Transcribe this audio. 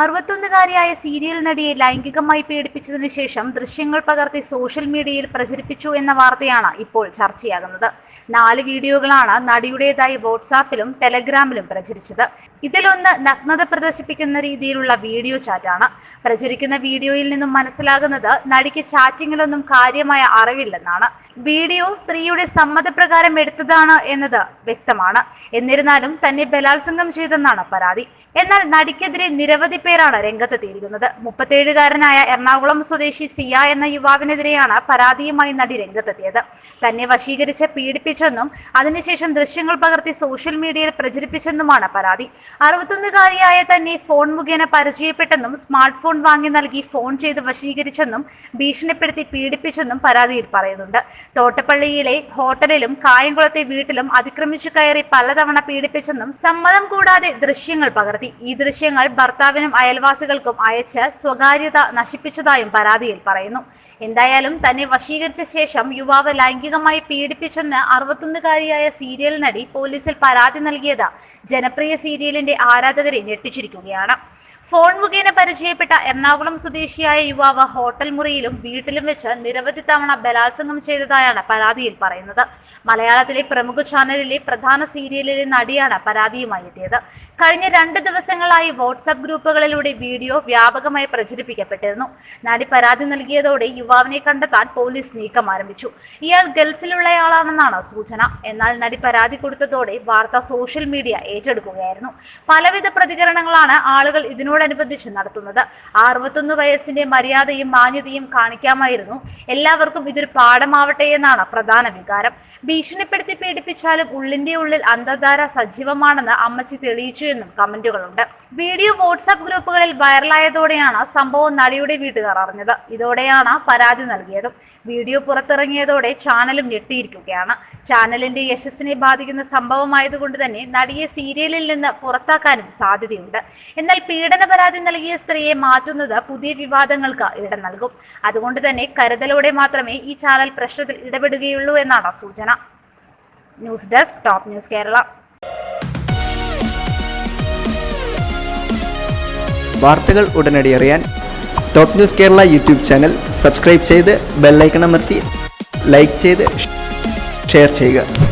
അറുപത്തൊന്നുകാരിയായ serial നടിയെ ലൈംഗികമായി പീഡിപ്പിച്ചതിനു ശേഷം ദൃശ്യങ്ങൾ പകർത്തി സോഷ്യൽ മീഡിയയിൽ പ്രചരിപ്പിച്ചു എന്ന വാർത്തയാണ് ഇപ്പോൾ ചർച്ചയാകുന്നത്. നാല് വീഡിയോകളാണ് നടിയുടേതായി വാട്സാപ്പിലും ടെലഗ്രാമിലും പ്രചരിച്ചത്. ഇതിലൊന്ന് നഗ്നത പ്രദർശിപ്പിക്കുന്ന രീതിയിലുള്ള വീഡിയോ ചാറ്റാണ്. പ്രചരിക്കുന്ന വീഡിയോയിൽ നിന്നും മനസ്സിലാകുന്നത് നടിക്ക് ചാറ്റിങ്ങിലൊന്നും കാര്യമായ അറിവില്ലെന്നാണ്. വീഡിയോ സ്ത്രീയുടെ സമ്മതപ്രകാരം എടുത്തതാണ് എന്നത് വ്യക്തമാണ്. എന്നിരുന്നാലും തന്നെ ബലാത്സംഗം ചെയ്തെന്നാണ് പരാതി. എന്നാൽ നടിക്കെതിരെ നിരവധി പേരാണ് രംഗത്തെത്തിയിരിക്കുന്നത് മുപ്പത്തേഴുകാരനായ എറണാകുളം സ്വദേശി സിയ എന്ന യുവാവിനെതിരെയാണ് പരാതിയുമായി നടി രംഗത്തെത്തിയത്. തന്നെ വശീകരിച്ച് പീഡിപ്പിച്ചെന്നും അതിനുശേഷം ദൃശ്യങ്ങൾ പകർത്തി സോഷ്യൽ മീഡിയയിൽ പ്രചരിപ്പിച്ചെന്നുമാണ് പരാതി. അറുപത്തൊന്നുകാരിയായ തന്നെ ഫോൺ മുഖേന പരിചയപ്പെട്ടെന്നും സ്മാർട്ട് ഫോൺ വാങ്ങി നൽകി ഫോൺ ചെയ്ത് വശീകരിച്ചെന്നും ഭീഷണിപ്പെടുത്തി പീഡിപ്പിച്ചെന്നും പരാതിയിൽ പറയുന്നുണ്ട്. തോട്ടപ്പള്ളിയിലെ ഹോട്ടലിലും കായംകുളത്തെ വീട്ടിലും അതിക്രമിച്ചു കയറി പലതവണ പീഡിപ്പിച്ചെന്നും സമ്മതം കൂടാതെ ദൃശ്യങ്ങൾ പകർത്തി. ഈ ദൃശ്യങ്ങൾ ഭർത്താവിനും അയൽവാസികൾക്കും അയച്ച് സ്വകാര്യത നശിപ്പിച്ചതായും പരാതിയിൽ പറയുന്നു. എന്തായാലും തന്നെ വശീകരിച്ച ശേഷം യുവാവ് ലൈംഗികമായി പീഡിപ്പിച്ചെന്ന് അറുപത്തൊന്നുകാരിയായ സീരിയൽ നടി പോലീസിൽ പരാതി നൽകിയത് ജനപ്രിയ സീരിയലിന്റെ ആരാധകരെ ഞെട്ടിച്ചിരിക്കുകയാണ്. ഫോൺ മുഖേന പരിചയപ്പെട്ട എറണാകുളം സ്വദേശിയായ യുവാവ് ഹോട്ടൽ മുറിയിലും വീട്ടിലും വെച്ച് നിരവധി തവണ ബലാത്സംഗം ചെയ്തതായാണ് പരാതിയിൽ പറയുന്നത്. മലയാളത്തിലെ പ്രമുഖ ചാനലിലെ പ്രധാന സീരിയലിലെ നടിയാണ് പരാതിയുമായി എത്തിയത്. കഴിഞ്ഞ രണ്ട് ദിവസങ്ങളായി വാട്സാപ്പ് ഗ്രൂപ്പുകളിലൂടെ വീഡിയോ വ്യാപകമായി പ്രചരിപ്പിക്കപ്പെട്ടിരുന്നു. നടി പരാതി നൽകിയതോടെ യുവാവിനെ കണ്ടെത്താൻ പോലീസ് നീക്കം ആരംഭിച്ചു. ഇയാൾ ഗൾഫിലുള്ളയാളാണെന്നാണ് സൂചന. എന്നാൽ നടി പരാതി കൊടുത്തതോടെ വാർത്ത സോഷ്യൽ മീഡിയ ഏറ്റെടുക്കുകയായിരുന്നു. പലവിധ പ്രതികരണങ്ങളാണ് ആളുകൾ ഇതിനോടനുബന്ധിച്ച് നടത്തുന്നത്. ആ അറുപത്തൊന്ന് വയസ്സിന്റെ മര്യാദയും മാന്യതയും കാണിക്കാമായിരുന്നു. എല്ലാവർക്കും ഇതൊരു പാഠമാവട്ടെ എന്നാണ് പ്രധാന വികാരം. ഭീഷണിപ്പെടുത്തി പീഡിപ്പിച്ചാലും ഉള്ളിന്റെ ഉള്ളിൽ അന്തർധാര സജീവമാണെന്ന് അമ്മച്ചി തെളിയിച്ചു എന്നും കമന്റുകളുണ്ട്. വീഡിയോ വാട്സാപ്പ് ഗ്രൂപ്പുകളിൽ വൈറലായതോടെയാണ് സംഭവം നടിയുടെ വീട്ടുകാർ അറിഞ്ഞത്. ഇതോടെയാണ് പരാതി നൽകിയതും. വീഡിയോ പുറത്തിറങ്ങിയതോടെ ചാനലും ഞെട്ടിയിരിക്കുകയാണ്. ചാനലിന്റെ യശസ്സിനെ ബാധിക്കുന്ന സംഭവമായതുകൊണ്ട് തന്നെ നടിയെ സീരിയലിൽ നിന്ന് പുറത്താക്കാനും സാധ്യതയുണ്ട്. എന്നാൽ പീഡന പരാതി നൽകിയ സ്ത്രീയെ മാറ്റുന്നത് പുതിയ വിവാദങ്ങൾക്ക് ഇടം നൽകും. അതുകൊണ്ട് തന്നെ കരുതലോടെ മാത്രമേ ഈ ചാനൽ പ്രശ്നത്തിൽ ഇടപെടുകയുള്ളൂ എന്നാണ് സൂചന. News desk top news Kerala. വാർത്തകൾ ഉടനടി അറിയാൻ top news Kerala YouTube channel subscribe ചെയ്ത് ബെല്ലൈക്കൺ അമർത്തി ലൈക്ക് ചെയ്ത് ഷെയർ ചെയ്യുക.